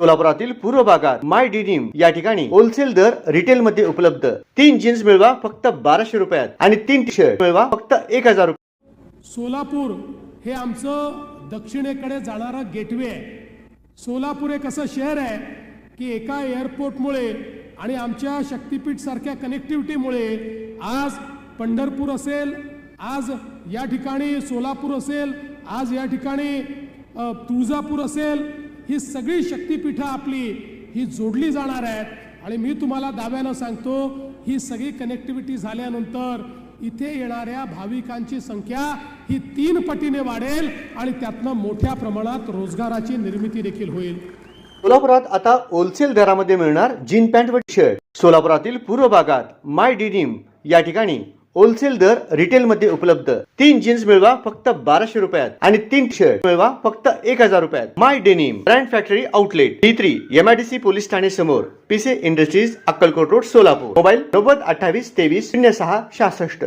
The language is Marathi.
सोलापुरातील पूर्व भागात माय डिनिम या ठिकाणी होलसेल दर रिटेल मध्ये उपलब्ध. तीन जीन्स मिळवा फक्त बाराशे रुपयात आणि तीन टी शर्ट मिळवा फक्त एक हजार रुपये. सोलापूर हे आमचं दक्षिणेकडे जाणारं गेटवे आहे. सोलापूर एक असं शहर आहे की एका एअरपोर्टमुळे आणि आमच्या शक्तीपीठसारख्या कनेक्टिव्हिटीमुळे आज पंढरपूर असेल आज या ठिकाणी सोलापूर असेल आज या ठिकाणी तुळजापूर असेल ही सगळी शक्तीपीठं आपली ही जोडली जाणार आहेत. आणि मी तुम्हाला दाव्यानं सांगतो ही सगळी कनेक्टिव्हिटी झाल्यानंतर इथे येणाऱ्या भाविकांची संख्या ही तीन पटीने वाढेल आणि त्यातनं मोठ्या प्रमाणात रोजगाराची निर्मिती देखील होईल. सोलापुरात आता होलसेल दरामध्ये मिळणार जीन पॅन्ट व शर्ट सोलापुरातील पूर्व भागात माय डिनिम या ठिकाणी होलसेल दर रिटेल मध्ये उपलब्ध. तीन जीन्स मिळवा फक्त बाराशे रुपयात आणि तीन शर्ट मिळवा फक्त एक हजार रुपयात. My denim brand factory outlet. D three MIDC police Thane समोर. Pise industries Akkalkot road Solapur. Mobile नव्वद अठ्ठावीस तेवीस शून्य सहा सहासष्ट.